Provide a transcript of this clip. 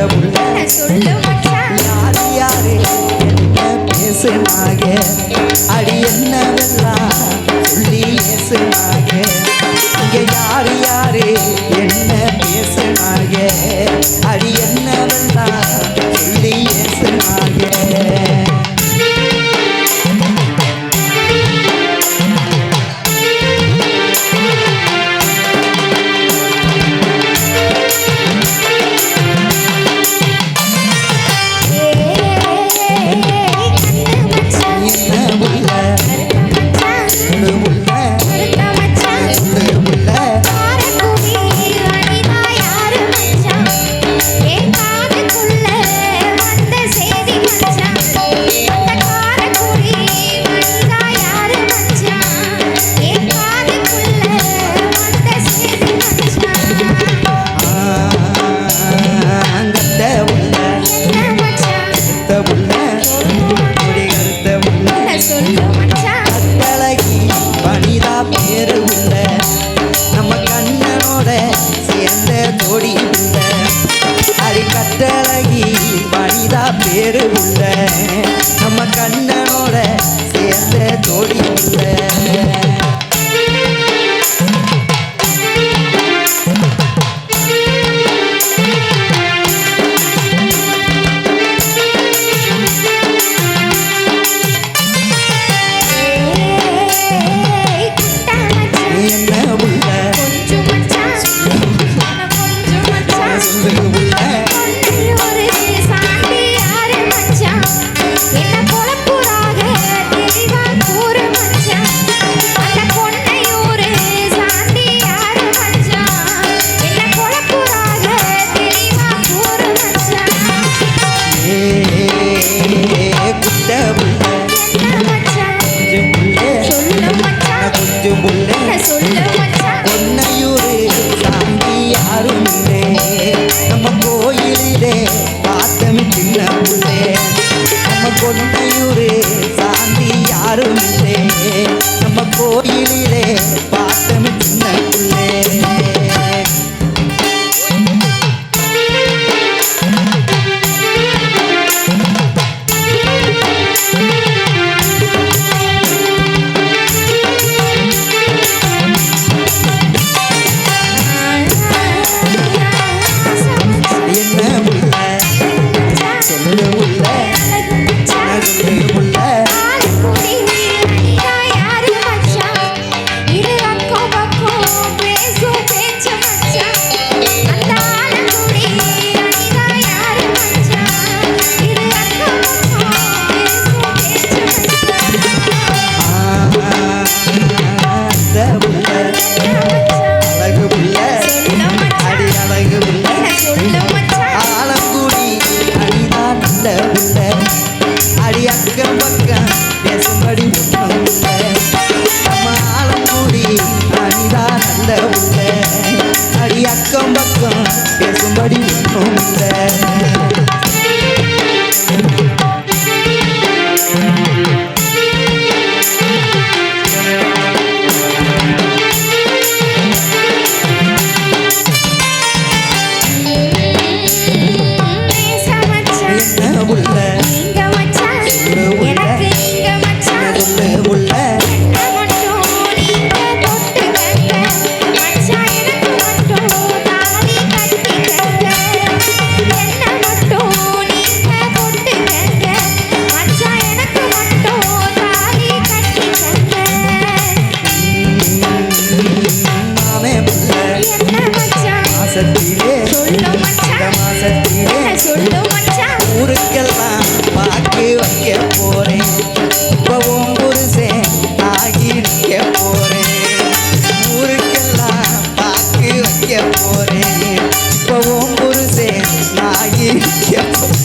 கடவுள் யாரு யாரு? என்ன பேசுனாக அடி என்னவெல்லாம் கட்டழகி மனிதா பேரு உள்ள. நம்ம கண்ணனோட சேர்ந்த தோழி உள்ள. பொன்னையூரு சாந்தி யாருமில்லே நம்ம கோயிலே பார்த்தமி சின்ன பிள்ளை நம்ம பொன்னையூரு உள்ள yeah.